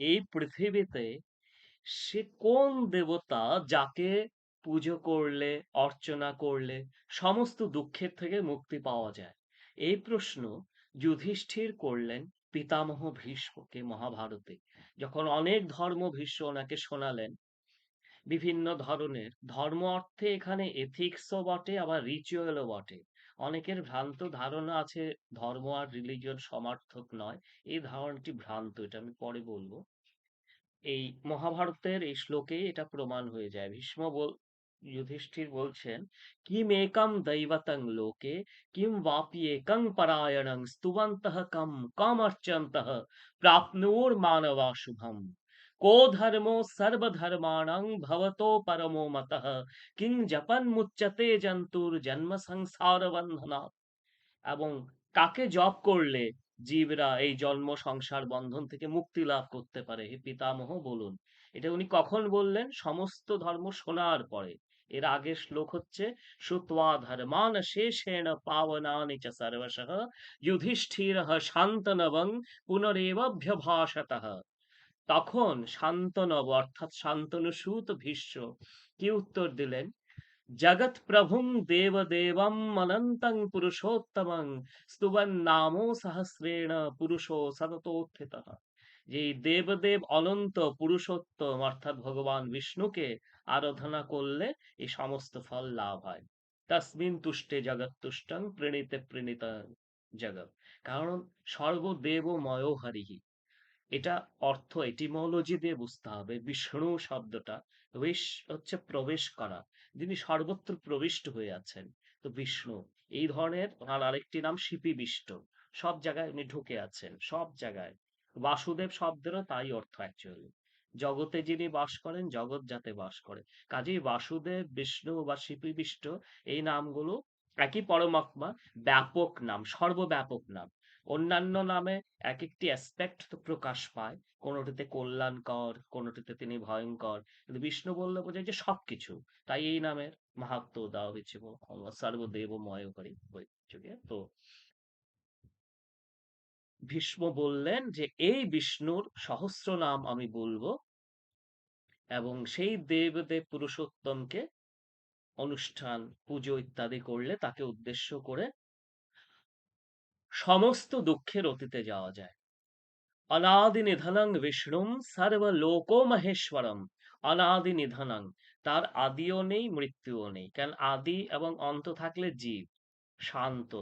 এই পৃথিবীতে সে কোন দেবতা যাকে পুজো করলে, অর্চনা করলে সমস্ত দুঃখের থেকে মুক্তি পাওয়া যায়? এই প্রশ্ন যুধিষ্ঠির করলেন পিতামহ ভীষ্মকে মহাভারতে। যখন অনেক ধর্ম ভীষ্ম ওনাকে শোনালেন, বিভিন্ন ধরনের ধর্ম অর্থে এখানে ethics ও বটে আবার ritual ও বটে। অনেকের ভ্রান্ত ধারণা আছে ধর্ম আর religion সমার্থক নয়। এই ধারণাটি ভ্রান্ত এটা আমি পরে বলব। এই মহাভারতের এই শ্লোকেই এটা প্রমাণ হয়ে যায়। ভীষ্ম বল যুধিষ্ঠির বলছেন, কিম একম দৈবতং লোকে কিম বাপি একং পরায়ণং স্তুবন্তঃ কম কামর্চন্তঃ প্রাপ্নুর মানবা শুভম को धर्मो सर्वधर्माणां भवतो परमो मतः किं जपन्मुच्यते जन्तुर জন্ম সংসার বন্ধনাৎ এবং কাকে জপ করলে জীবরা এই জন্ম সংসার বন্ধন থেকে মুক্তি লাভ করতে পারে হে পিতামহ বলুন এটা উনি কখন বললেন সমস্ত ধর্ম শোনার পরে এর আগের শ্লোক হচ্ছে শ্রুত্বা ধর্মান শেষেণ পাবনানি চ সর্বশঃ যুধিষ্ঠির শান্তনবং পুনরেবভ্যভাষতঃ তখন শান্তনব, অর্থাৎ শান্তনু সুত ভীষ্ম, কি উত্তর দিলেন? জগৎ প্রভুং দেবদেবম অনন্তং পুরুষোত্তমং স্তুবন নামো সহস্রেণ পুরুষো সততোত্থিত। যে দেবদেব অনন্ত পুরুষোত্তম, অর্থাৎ ভগবান বিষ্ণুকে আরাধনা করলে এই সমস্ত ফল লাভ হয়। তসমিন তুষ্টে জগৎ তুষ্টং প্রণীতে প্রণীত জগৎ। কারণ সর্বদেবময় হরিহি এটা অর্থ এটিমোলজি দিয়ে বুঝতে হবে। বিষ্ণু শব্দটা উইশ হচ্ছে প্রবেশ করা। যিনি সর্বত্র প্রবিষ্ট হয়ে আছেন, তো বিষ্ণু। এই ধরনের আর আরেকটি নাম শিপি বিষ্ট সব জায়গায় উনি ঢুকে আছেন, সব জায়গায়। বাসুদেব শব্দেরও তাই অর্থ অ্যাকচুয়ালি জগতে যিনি বাস করেন, জগৎ যাতে বাস করে। কাজেই বাসুদেব, বিষ্ণু বা শিপি বিষ্ট এই নামগুলো একই পরমাত্মা, ব্যাপক নাম, সর্বব্যাপক নাম। অন্যান্য নামে এক একটি অ্যাসপেক্ট তো প্রকাশ পায়। কোনোটিতে কল্যাণকর, কোনোটিতে তিনি ভয়ঙ্কর কিন্তু বিষ্ণু বললে বোঝায় যে সবকিছু। তাই এই নামের মাহাত্ম দেওয়া হয়েছে সর্বদেবময় করি তো ভীষ্ম বললেন যে এই বিষ্ণুর সহস্র নাম আমি বলব এবং সেই দেবদেব পুরুষোত্তমকে অনুষ্ঠান, পুজো ইত্যাদি করলে তাকে উদ্দেশ্য করে সমস্ত দুঃখের অতীতে যাওয়া যায়। অনাদি নিধনং বিষ্ণুম সর্বলোকো মহেশ্বরম। অনাদি নিধনং, তার আদিও নেই, মৃত্যুও নেই। কারণ আদি এবং অন্ত থাকলে জীব? শান্ত।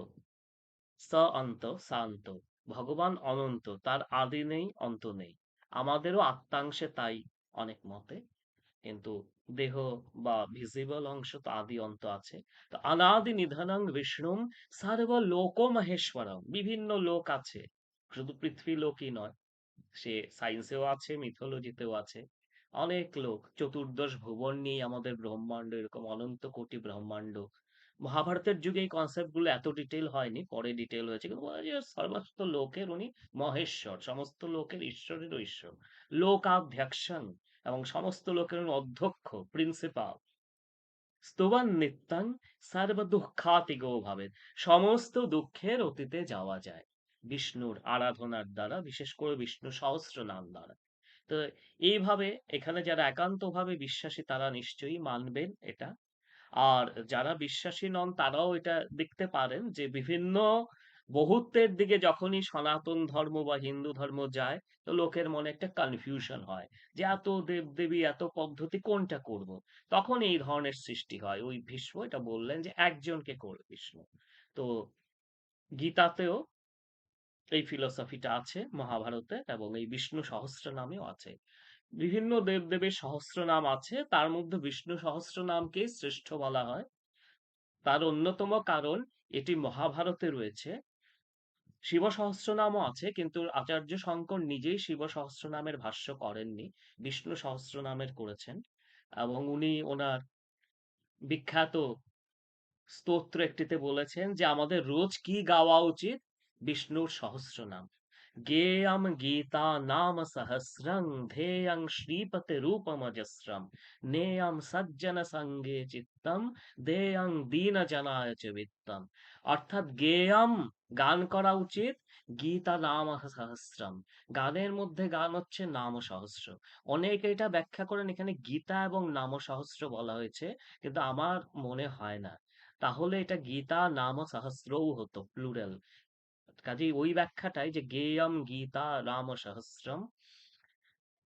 স অন্ত, শান্ত। ভগবান অনন্ত, তার আদি নেই, অন্ত নেই। আমাদেরও আত্মাংশে তাই অনেক মতে। কিন্তু দেহ বা ভিজিবল অংশ তো আদি অন্ত আছে। তো অনাদি নিধনং বিষ্ণুম সর্ব লোক মহেশ্বরম বিভিন্ন লোক আছে, শুধু পৃথিবী লোকই নয়, সে সায়েন্সেও আছে মিথোলজিতেও আছে, অনেক লোক। চতুর্দশ ভুবন নিয়ে আমাদের ব্রহ্মাণ্ড এরকম অনন্ত কোটি ব্রহ্মাণ্ড। মহাভারতের যুগে এই কনসেপ্টগুলো এত ডিটেল হয়নি, পরে ডিটেল হয়েছে, কিন্তু সমস্ত লোকের উনি মহেশ্বর, সমস্ত লোকের ঈশ্বরেরও ঈশ্বর লোকাধ্যক্ষণ এবং সমস্ত লোকের অধ্যক্ষ প্রিন্সিপাল স্তুবান নিত্যাং সর্ব দুঃখাতিগো ভাবে সমস্ত দুঃখের অতীতে যাওয়া যায়। বিষ্ণুর আরাধনার দ্বারা, বিশেষ করে বিষ্ণু সহস্র নাম দ্বারা। তো এইভাবে এখানে যারা একান্তভাবে বিশ্বাসী, তারা নিশ্চয়ই মানবেন এটা। আর যারা বিশ্বাসী নন, তারাও এটা দেখতে পারেন যে বিভিন্ন বহুত্বের দিকে যখনই সনাতন ধর্ম বা হিন্দু ধর্ম যায়, তো লোকের মনে একটা কনফিউশন হয় যে এত দেব দেবী এত পদ্ধতি কোনটা করব? তখন এই ধরনের সৃষ্টি হয়। ওই ভীষ্ম এটা বললেন যে একজনকে করবে বিষ্ণু তো গীতাতেও এই ফিলোসফিটা আছে মহাভারতে এবং এই বিষ্ণু সহস্র নামেও আছে। বিভিন্ন দেবদেবের সহস্র নাম আছে, তার মধ্যে বিষ্ণু সহস্র নামকে শ্রেষ্ঠ বলা হয়। তার অন্যতম কারণ এটি মহাভারতে রয়েছে। শিব সহস্রনামও আছে, কিন্তু আচার্য শঙ্কর নিজেই শিব সহস্রনামের ভাষ্য করেননি, বিষ্ণু সহস্রনামের করেছেন, এবং উনি ওনার বিখ্যাত স্তোত্র একটিতে বলেছেন যে, আমাদের রোজ কি গাওয়া উচিত? বিষ্ণুর সহস্রনাম। গেয়ম গীতা নাম সহস্রং ধেয়ং শ্রীপতি রূপমজস্রম নেয়ম সজ্জন সঙ্গে চিত্তম দেয়ং দীন জনায় বিত্তম অর্থাৎ গেয়ম গান করা উচিত গীতা নাম সহস্রম। গানের মধ্যে গান হচ্ছে নাম সহস্র। অনেকে এটা ব্যাখ্যা করেন, এখানে গীতা এবং নাম সহস্র বলা হয়েছে, কিন্তু আমার মনে হয় না। তাহলে এটা গীতা নাম সহস্রও হতো প্লুরাল কাজেই ওই ব্যাখ্যাটাই যে গেয়ম, গীতা রাম সহস্রম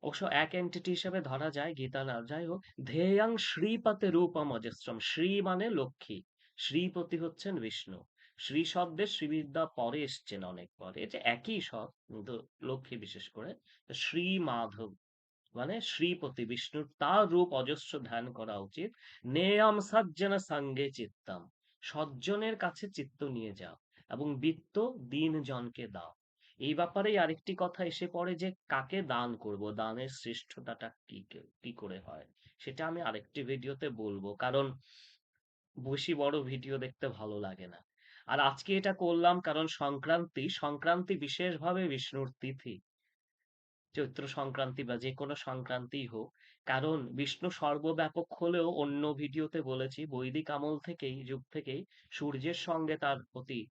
অবশ্য এক এন্টিটি হিসেবে ধরা যায়, গীতা না, যাই হোক, ধেয়াং শ্রীপতে রূপম অজস্রম। শ্রী মানে লক্ষ্মী, শ্রীপতি হচ্ছেন বিষ্ণু। শ্রী শব্দের শ্রীবিদ্যা পরে এসছেন অনেক পরে। এটা একই শব্দ, কিন্তু লক্ষ্মী বিশেষ করে শ্রী মাধব মানে শ্রীপতি বিষ্ণুর তার রূপ অজস্র ধ্যান করা উচিত। নেয়ম সজ্জন সঙ্গে চিত্তম, সজ্জনের কাছে চিত্ত নিয়ে যাও। এবং বৃত্ত দিন জনকে দাও। এই ব্যাপারেই আরেকটি কথা এসে পড়ে যে, কাকে দান করব? দানের শ্রেষ্ঠতাটা কি কি করে হয়? সেটা আমি আরেকটি ভিডিওতে বলব। কারণ বেশি বড় ভিডিও দেখতে ভালো লাগে না। আর আজকে এটা করলাম কারণ সংক্রান্তি সংক্রান্তি বিশেষভাবে বিষ্ণুর তিথি। চৈত্র সংক্রান্তি বা যে কোনো সংক্রান্তি হোক। কারণ বিষ্ণু সর্বব্যাপক হলেও অন্য ভিডিওতে বলেছি, বৈদিক আমল থেকেই, যুগ থেকেই সূর্যের সঙ্গে তার অতি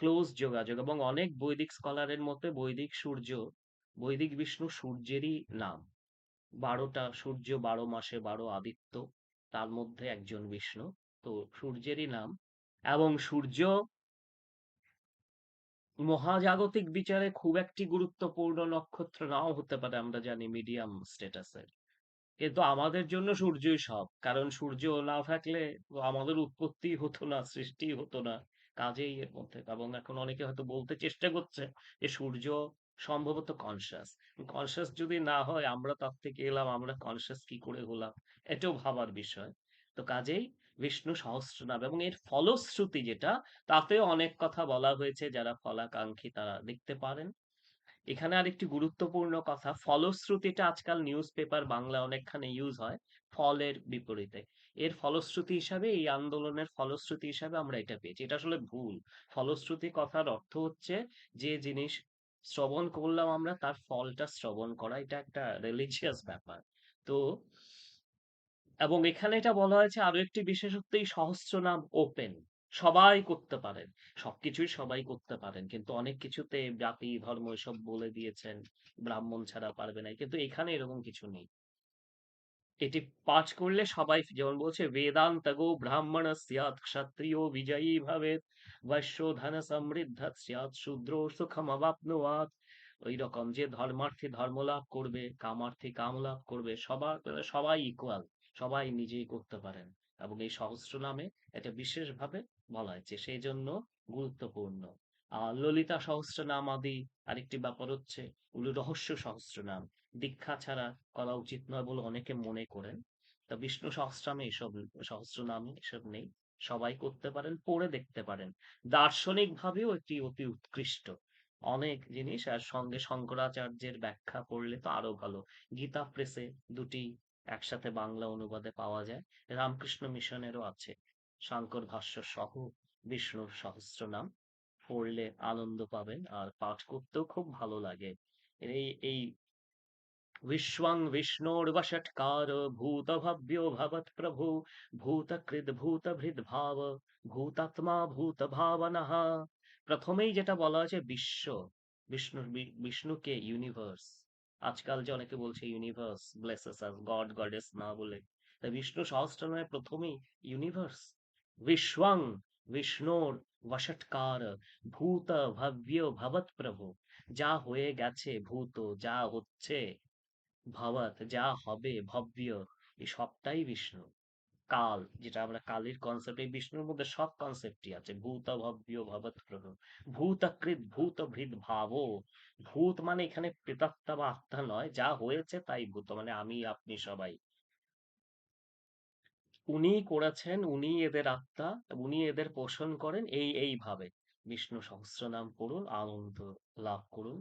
ক্লোজ যোগাযোগ এবং অনেক বৈদিক স্কলারের মতে বৈদিক সূর্য, বৈদিক বিষ্ণু সূর্যেরই নাম। বারোটা সূর্য বারো মাসে বারো আদিত্য, তার মধ্যে একজন বিষ্ণু, তো সূর্যেরই নাম। এবং সূর্য মহাজাগতিক বিচারে খুব একটি গুরুত্বপূর্ণ নক্ষত্র নাও হতে পারে, আমরা জানি মিডিয়াম স্ট্যাটাসের। কিন্তু আমাদের জন্য সূর্যই সব, কারণ সূর্য না থাকলে আমাদের উৎপত্তি হতো না, সৃষ্টি হতো না। কাজেই এর মধ্যে। এবং এখন অনেকে হয়তো বলতে চেষ্টা করছে যে, সূর্য সম্ভবত কনসিয়াস কনসিয়াস যদি না হয়, আমরা তার থেকে এলাম, আমরা কনসিয়াস কি করে হলাম? এটাও ভাবার বিষয়। তো কাজেই বিষ্ণু সহস্র নাম এবং এর ফলশ্রুতি যেটা, তাতেও অনেক কথা বলা হয়েছে, যারা ফলাকাঙ্ক্ষী তারা দেখতে পারেন। এখানে আর একটি গুরুত্বপূর্ণ কথা, ফলশ্রুতিটা আজকাল নিউজ পেপার বাংলা অনেকখানে ইউজ হয় ফলের বিপরীতে। এর ফলশ্রুতি হিসাবে, এই আন্দোলনের ফলশ্রুতি হিসাবে আমরা এটা পেয়েছি। এটা আসলে ভুল। ফলশ্রুতি কথার অর্থ হচ্ছে যে জিনিস শ্রবণ করলাম আমরা, তার ফলটা শ্রবণ করা, এটা একটা রিলিজিয়াস ব্যাপার। তো এবং এখানে এটা বলা হয়েছে আরও একটি বিশেষত্ব, এই সহস্র নাম ওপেন সবাই করতে পারেন। সবকিছুই সবাই করতে পারেন। কিন্তু অনেক কিছুতে জাতি, ধর্ম এসব বলে দিয়েছেন। ব্রাহ্মণ ছাড়া পারবে না। কিন্তু এখানে এরকম কিছু নেই। এটি পাঠ করলে সবাই যেমন বলছে বেদান্ত গো ব্রাহ্মণ সিয়াত ক্ষত্রিয় বিজয়ী ভাবে বৈশ্য ধন সমৃদ্ধ সিয়াত শূদ্র সুখম অবাপনুয়াত ওই রকম যে ধর্মার্থী ধর্ম লাভ করবে, কামার্থী কাম লাভ করবে, সবার, সবাই ইকুয়াল সবাই নিজেই করতে পারেন। এবং এই সহস্র নামে এটা বিশেষভাবে বলা হয়েছে। সেই জন্য গুরুত্বপূর্ণ। আর ললিতা সহস্র নাম আদি আরেকটি ব্যাপার হচ্ছে ওগুলো রহস্য সহস্র নাম দীক্ষা ছাড়া করা উচিত নয় বলে অনেকে মনে করেন। তা বিষ্ণু সহস্রামে এসব সহস্র নামে এসব নেই। সবাই করতে পারেন, পড়ে দেখতে পারেন। দার্শনিক ভাবেও এটি অতি উৎকৃষ্ট। অনেক জিনিস আর সঙ্গে শঙ্করাচার্যের ব্যাখ্যা পড়লে তো আরও ভালো। গীতা প্রেসে দুটি একসাথে বাংলা অনুবাদে পাওয়া যায়। রামকৃষ্ণ মিশনেরও আছে। শঙ্কর ভাষ্য সহ বিষ্ণুর সহস্রনাম পড়লে আনন্দ পাবেন আর পাঠ করতেও খুব ভালো লাগে। এই এই বিশ্বং ভূত ভাব্য ভবত প্রভু ভূতকৃত ভূতভৃদ ভাব ভূতাত্মা ভূত ভাবনা প্রথমেই যেটা বলা আছে বিশ্ব, বিষ্ণুর বিষ্ণুকে ইউনিভার্স আজকাল যে অনেকে বলছে ইউনিভার্স ব্লেসেস গড গডেস না বলে। তাই বিষ্ণু সহস্র নামে প্রথমেই ইউনিভার্স বিশ্বং বিষ্ণুর বষটকার ভূত ভব্য ভবৎ প্রভু যা হয়ে গেছে ভূত, যা হচ্ছে ভবৎ, যা হবে ভব্য এই সবটাই বিষ্ণু। কাল, যেটা আমরা কালের কনসেপ্ট এই বিষ্ণুর মধ্যে সব কনসেপ্টই আছে। ভূত ভব্য ভবৎ প্রভু। ভূতকৃত ভূত ভৃত ভাব। ভূত মানে এখানে প্রেতাত্মা বা আত্মা নয়। যা হয়েছে তাই ভূত মানে আমি, আপনি সবাই। উনি করেছেন উনি এদের আত্মা উনি এদের পোষণ করেন, এই এইভাবে বিষ্ণু সহস্র নাম পড়ুন, আনন্দ লাভ করুন।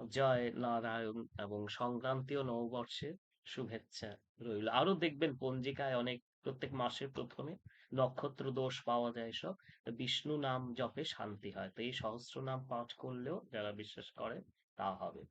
জয় নারায়ণ এবং সংক্রান্তীয় নববর্ষের শুভেচ্ছা রইল। আরও দেখবেন পঞ্জিকায় অনেক, প্রত্যেক মাসের প্রথমে নক্ষত্র দোষ পাওয়া যায় সব। বিষ্ণু নাম জপে শান্তি হয়। তো এই সহস্র নাম পাঠ করলেও যারা বিশ্বাস করে তা হবে।